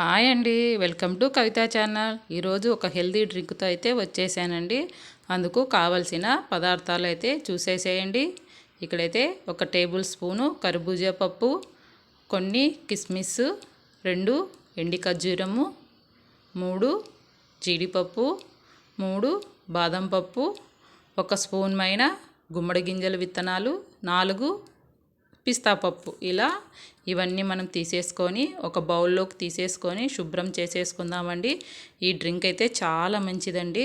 Hi అండి. Welcome to Kavitha channel. ఈరోజు ఒక హెల్తీ డ్రింక్తో అయితే వచ్చేసానండి. అందుకు కావలసిన పదార్థాలు అయితే చూసేసేయండి. ఇక్కడైతే ఒక టేబుల్ స్పూను కర్బూజా పప్పు కొన్ని కిస్మిస్ రెండు ఎండి ఖర్జూరము మూడు జీడిపప్పు మూడు బాదం పప్పు ఒక స్పూన్ మైన గుమ్మడి గింజల విత్తనాలు నాలుగు పిస్తా పప్పు. ఇలా ఇవన్నీ మనం తీసేసుకొని ఒక బౌల్లోకి తీసేసుకొని శుభ్రం చేసేసుకుందామండి. ఈ డ్రింక్ అయితే చాలా మంచిదండి.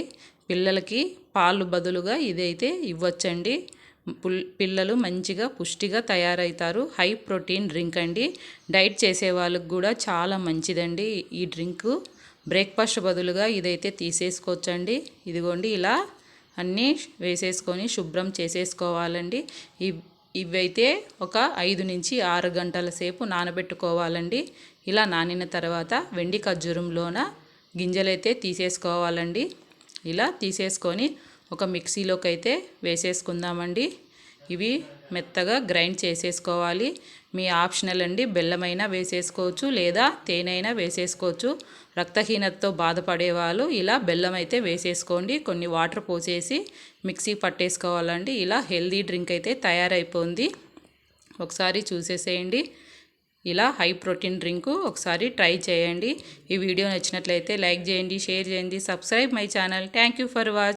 పిల్లలకి పాలు బదులుగా ఇదైతే ఇవ్వచ్చండి. పిల్లలు మంచిగా పుష్టిగా తయారవుతారు హై ప్రోటీన్ డ్రింక్ అండి. డైట్ చేసే వాళ్ళకి కూడా చాలా మంచిదండి ఈ డ్రింక్. బ్రేక్ఫాస్ట్ బదులుగా ఇదైతే తీసేసుకోవచ్చండి. ఇదిగోండి ఇలా అన్నీ వేసేసుకొని శుభ్రం చేసేసుకోవాలండి. ఈ ఇవైతే ఒక ఐదు నుంచి ఆరు గంటల సేపు నానబెట్టుకోవాలండి. ఇలా నానిన తర్వాత వెండి ఖర్జూరంలోన గింజలైతే తీసేసుకోవాలండి. ఇలా తీసేసుకొని ఒక మిక్సీలోకి అయితే వేసేసుకుందామండి. ఇవి మెత్తగా గ్రైండ్ చేసేసుకోవాలి. మీ ఆప్షనల్ అండి బెల్లమైనా వేసేసుకోవచ్చు లేదా తేనైనా వేసేసుకోవచ్చు. రక్తహీనతతో బాధపడే వాళ్ళు ఇలా బెల్లం అయితే వేసేసుకోండి. కొన్ని వాటర్ పోసేసి మిక్సీ పట్టేసుకోవాలండి. ఇలా హెల్దీ డ్రింక్ అయితే తయారైపోయింది ఒకసారి చూసేసేయండి. ఇలా హై ప్రోటీన్ డ్రింకు ఒకసారి ట్రై చేయండి. ఈ వీడియో నచ్చినట్లయితే లైక్ చేయండి షేర్ చేయండి subscribe my channel. Thank you for watch